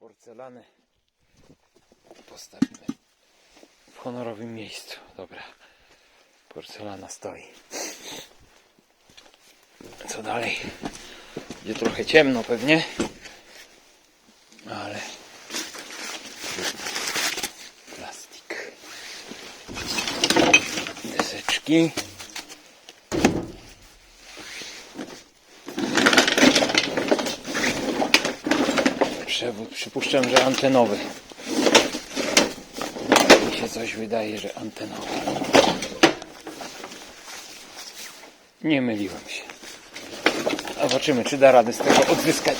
porcelanę postawimy w honorowym miejscu. Dobra. Porcelana stoi. Co dalej? Będzie trochę ciemno pewnie. Ale plastik. Deseczki. Przypuszczam, że antenowy. Mi się coś wydaje, że antenowy. Nie myliłem się. Zobaczymy, czy da radę z tego odzyskać.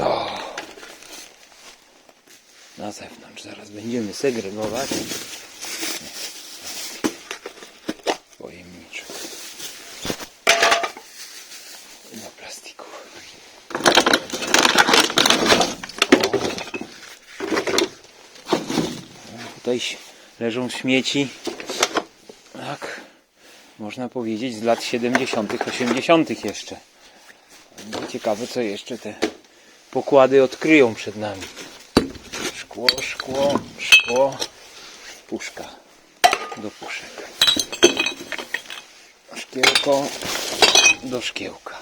O. Na zewnątrz zaraz będziemy segregować. Nie. Pojemniczek. Do plastiku. O. Tutaj leżą śmieci. Tak. Można powiedzieć z lat 70., 80. jeszcze. Będzie ciekawe, co jeszcze te pokłady odkryją przed nami. Szkło, szkło, szkło, puszka do puszek. Szkiełko do szkiełka.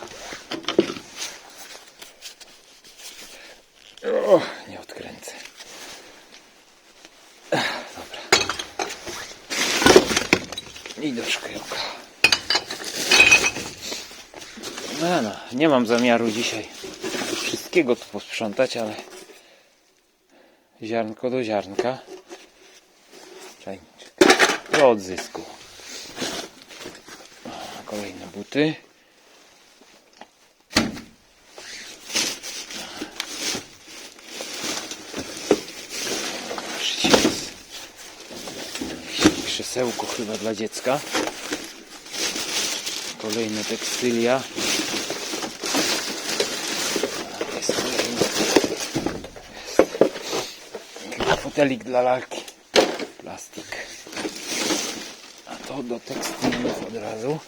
O, nie I do szkiełka. No, no, nie mam zamiaru dzisiaj wszystkiego tu posprzątać, ale ziarnko do ziarnka. Czajniczek. Do odzysku. Kolejne buty. Krzesełko chyba dla dziecka. Kolejne tekstylia. Jest kolejny. Jest. Fotelik dla lalki. Plastik. A to do tekstyliów od razu.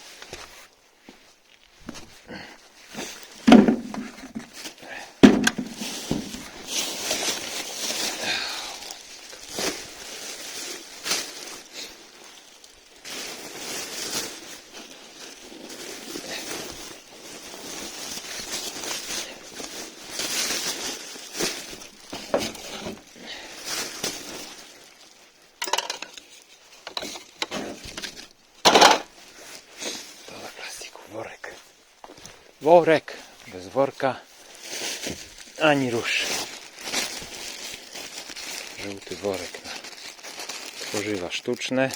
To dla plastiku. Worek. Worek. Bez worka. Ani rusz. Żółty worek na tworzywa sztuczne.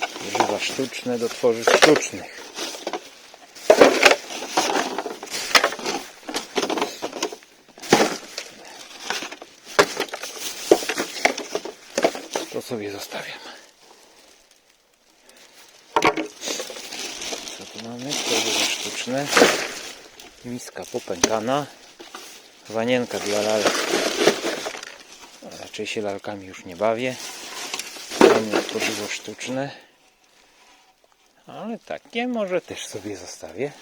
Tworzywa sztuczne do tworzyw sztucznych. To sobie zostawiam. Co tu mamy? Tworzywa sztuczne. Miska popękana. Wanienka dla lalek. Raczej się lalkami już nie bawię. Fajne tworzywo sztuczne. Ale takie może też sobie zostawię.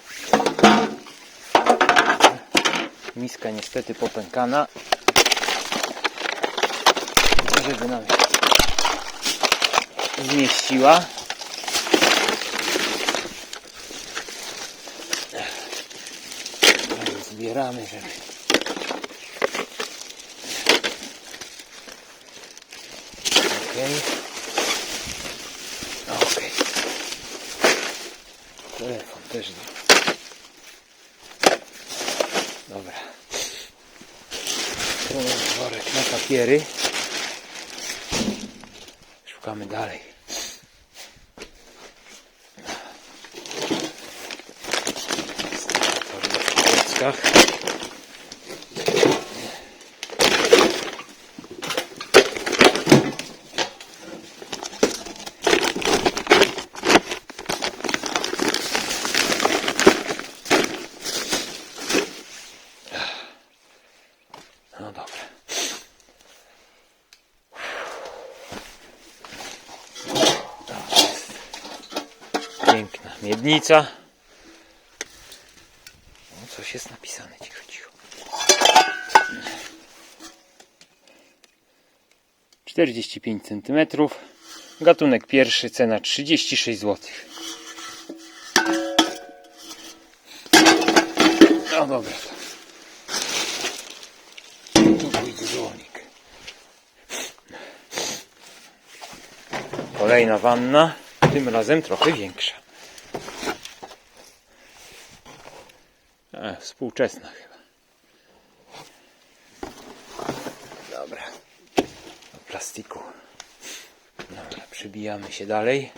Miska niestety popękana. Żeby nam zmieściła. I Zbieramy, żeby Okej. Okej. Telefon też nie. Dobra. Worek na papiery. Szukamy dalej. Torbach. No dobra. Piękna miednica. No, coś jest napisane, cicho, cicho. 45 cm. Gatunek pierwszy, cena 36 zł. No dobra. Tu pójdzie. Kolejna wanna, tym razem trochę większa. E, współczesna chyba. Dobra. Do plastiku. Dobra, przybijamy się dalej.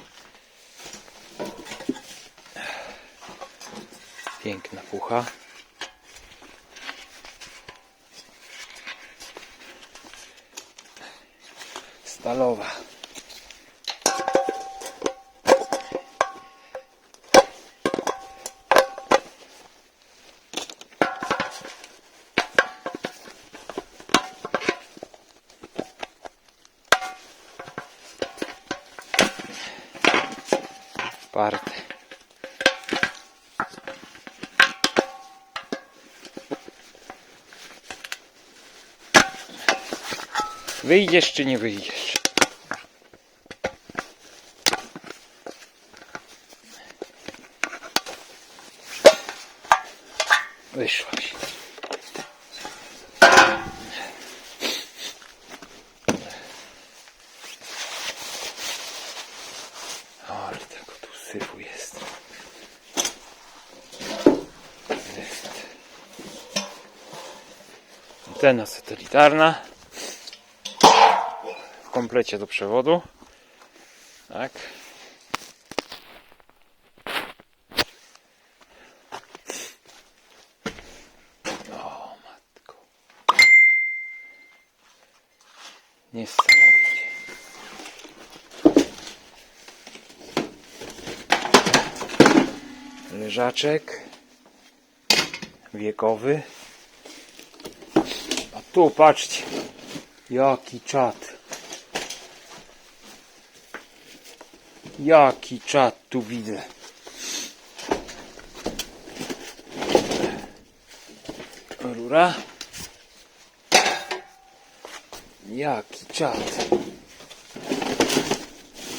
Piękna pucha. Stalowa. Wyjdziesz czy nie wyjdziesz? Wyszłaś. Ale tego satelitarna. Komplecie do przewodu. Tak. O matko. Niesamowicie. Leżaczek wiekowy. A tu patrzcie, jaki czat. Jaki czat tu widzę. Rura. Jaki czat.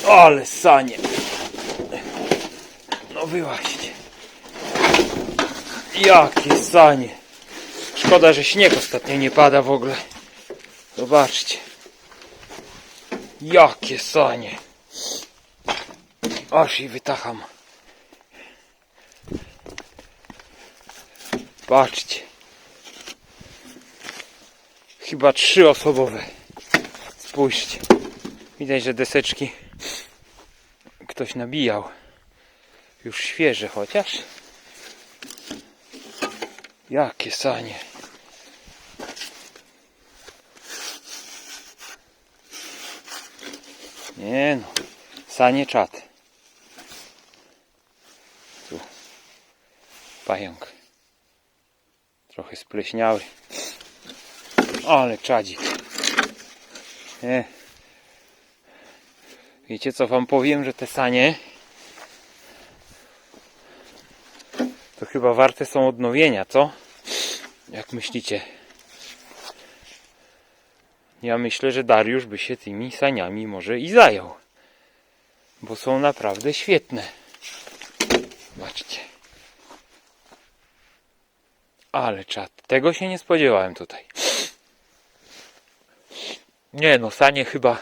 Ale sanie. No wyłaźcie. Jakie sanie. Szkoda, że śnieg ostatnio nie pada w ogóle. Zobaczcie. Jakie sanie. Aż i wytacham. Patrzcie. Chyba trzyosobowe. Spójrzcie. Widać, że deseczki ktoś nabijał. Już świeże chociaż. Jakie sanie. Nie no. Sanie czat. Pająk. Trochę spleśniały. Ale czadzik. Nie. Wiecie co wam powiem, że te sanie to chyba warte są odnowienia, co? Jak myślicie? Ja myślę, że Dariusz by się tymi saniami może i zajął. Bo są naprawdę świetne. Zobaczcie. Ale czad. Tego się nie spodziewałem tutaj. Nie no, sanie chyba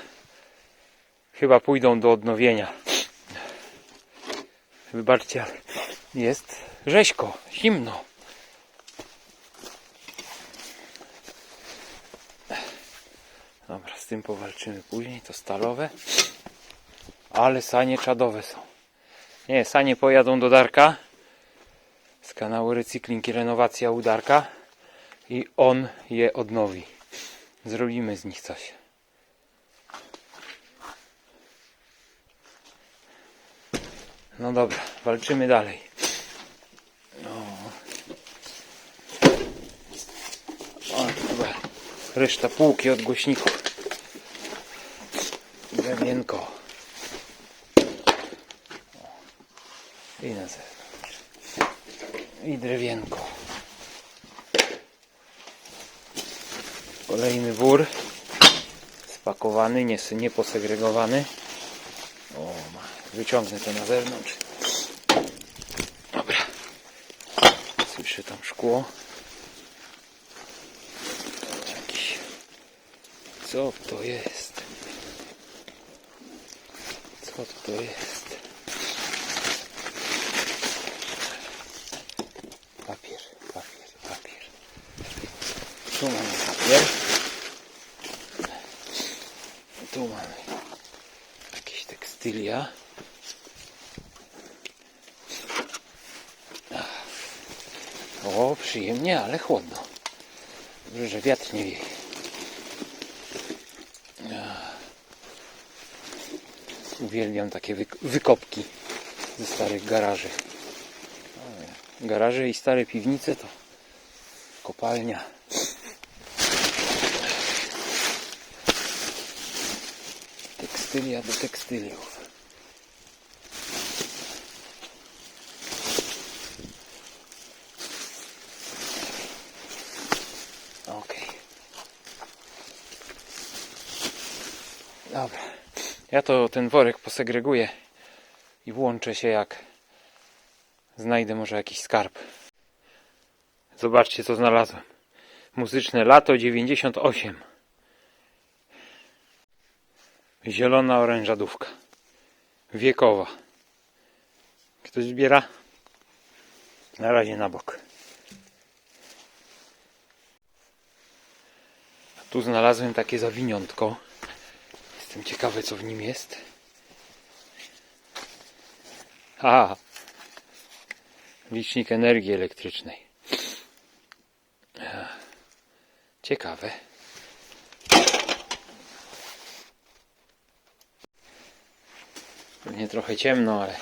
chyba pójdą do odnowienia. Wybaczcie, ale jest rzeźko, zimno. Dobra, z tym powalczymy później, to stalowe. Ale sanie czadowe są. Nie, sanie pojadą do Darka z kanału Recykling i Renowacja u Darka i on je odnowi. Zrobimy z nich coś. No dobra, walczymy dalej. No. O, chyba Reszta półki od głośników. Drewienko. I na zewnątrz. I drewienko. Kolejny wór. Spakowany, nie, nie posegregowany. O, wyciągnę to na zewnątrz. Dobra. Słyszę tam szkło. Jakiś. Co to jest? Co to jest? Papier, papier, papier. Tu mamy papier. Tu mamy jakieś O, przyjemnie, ale chłodno. Dobrze, że wiatr nie wieje. Uwielbiam takie wyk- wykopki ze starych garaży. Garaże i stare piwnice to kopalnia. Tekstylia do tekstyliów. Okej. Dobra. Ja to ten worek posegreguję i włączę się jak znajdę może jakiś skarb. Zobaczcie co znalazłem. Muzyczne lato 98. Zielona orężadówka. Wiekowa. Ktoś zbiera? Na razie na bok. A tu znalazłem takie zawiniątko. Jestem ciekawy co w nim jest. A, licznik energii elektrycznej. Ciekawe. Pewnie trochę ciemno, ale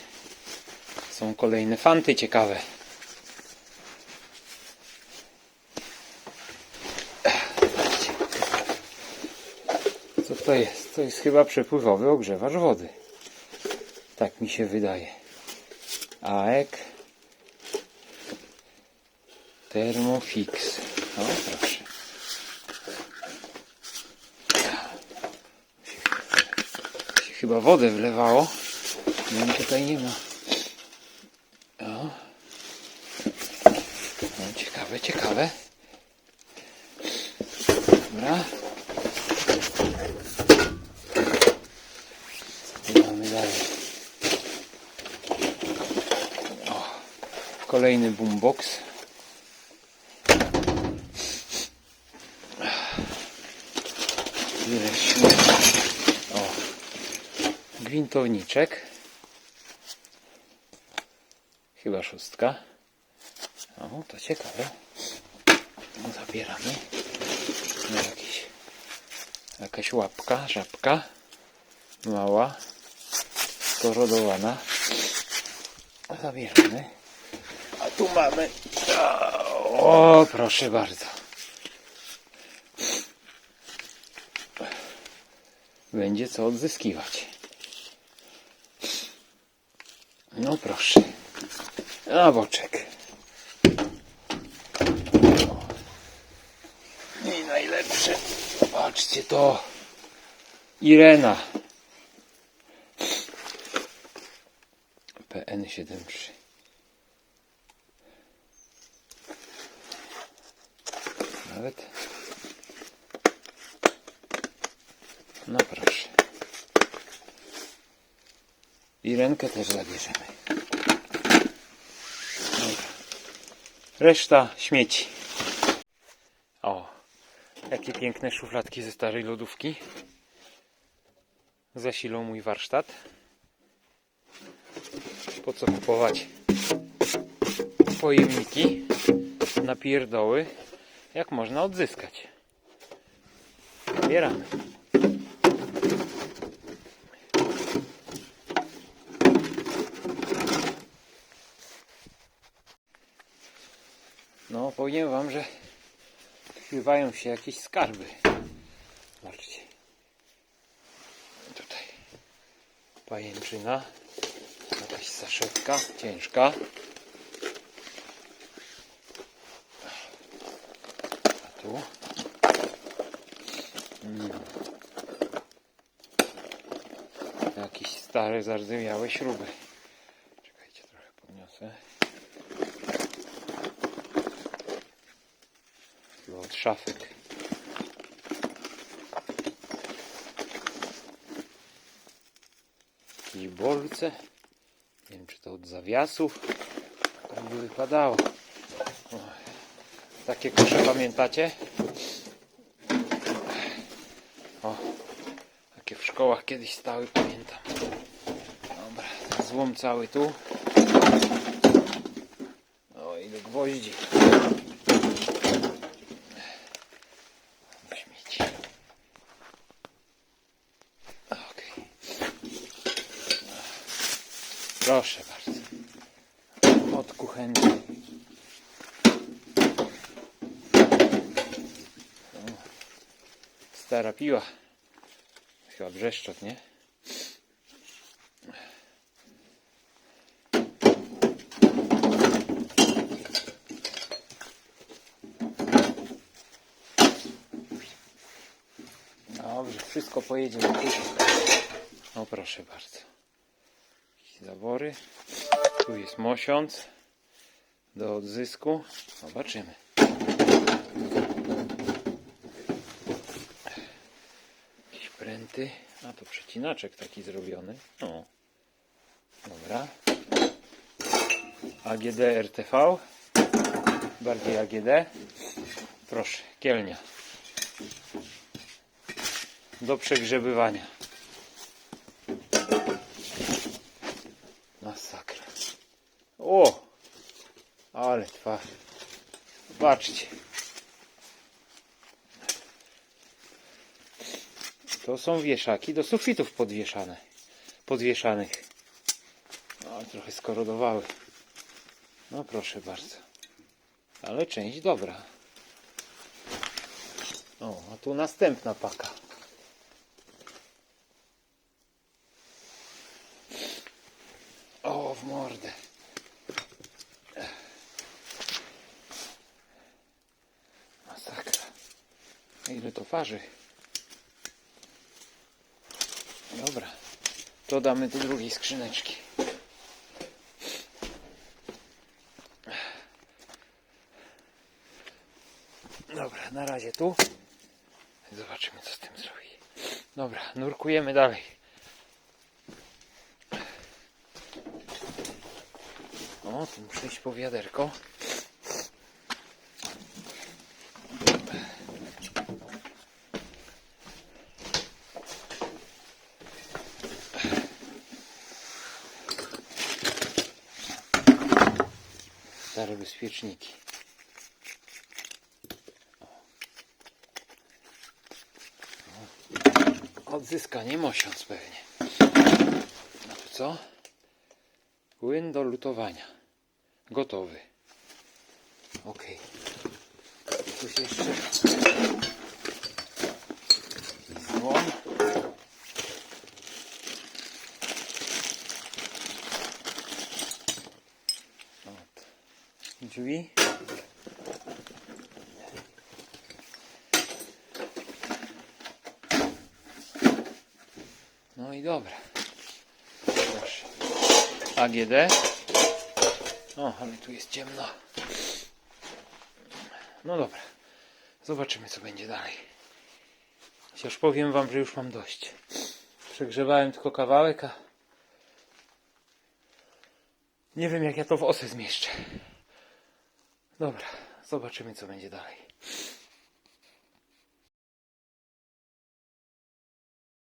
są kolejne fanty ciekawe. Ech, zobaczcie. Co to jest? To jest chyba przepływowy ogrzewacz wody. Tak mi się wydaje. AEK Thermofix. O, proszę. Chyba wodę wlewało. No tutaj nie ma. O. No, ciekawe, ciekawe. Dobra. Co tu mamy dalej? O. Kolejny boombox. O. Gwintowniczek. Chyba szóstka. O, to ciekawe. No, zabieramy. No, jakiś, jakaś łapka, żabka. Mała. Porodowana. Zabieramy. A tu mamy. O, proszę bardzo. będzie co odzyskiwać. No proszę. A boczek. I najlepsze. Patrzcie to. Irena. PN73. Nawet No proszę. I rękę też zabierzemy. Reszta śmieci. O, jakie piękne szufladki ze starej lodówki. Zasilą mój warsztat. Po co kupować pojemniki na pierdoły, jak można odzyskać. Zabieramy. No, powiem wam, że ukrywają się jakieś skarby. Zobaczcie. Tutaj pajęczyna. Jakaś saszetka ciężka. Tu? Mm. Jakieś stare, zardzewiałe śruby. Czekajcie, trochę podniosę. Chyba od szafek. Jakieś bolce. Nie wiem, czy to od zawiasów. Tak by wypadało. Takie kosze pamiętacie? O, takie w szkołach kiedyś stały, pamiętam. Dobra, złom cały tu. O, ile gwoździ. Śmieci. Okej. Proszę bardzo. Od kuchenki. Stara piła. Chyba brzeszczot, nie? Dobrze, wszystko pojedzie na kuchnię. O proszę bardzo. Zawory. Tu jest mosiąc. Do odzysku. Zobaczymy. Pręty. A to przecinaczek taki zrobiony. O. Dobra. AGD RTV. Bardziej AGD. Proszę, kielnia. Do przegrzebywania. Masakra. O! Ale twarz. Zobaczcie. To są wieszaki do sufitów podwieszane. Podwieszanych. O, trochę skorodowały. No proszę bardzo. Ale część dobra. O, a tu następna paka. O, w mordę. Masakra. Ile to waży? Dobra. To damy do drugiej skrzyneczki. Dobra, na razie tu. Zobaczymy, co z tym zrobi. Dobra, nurkujemy dalej. O, tu muszę iść po wiaderko. Stare bezpieczniki. Odzyskanie mosiąc pewnie. No to co? Płyn do lutowania. Gotowy. Ok. Coś jeszcze. Dzwon. Od. Drzwi. No i dobra. Proszę. AGD. O, ale tu jest ciemno. No dobra. Zobaczymy, co będzie dalej. Chociaż powiem wam, że już mam dość. Przegrzewałem tylko kawałek, a nie wiem, jak ja to w osę zmieszczę. Dobra, zobaczymy, co będzie dalej.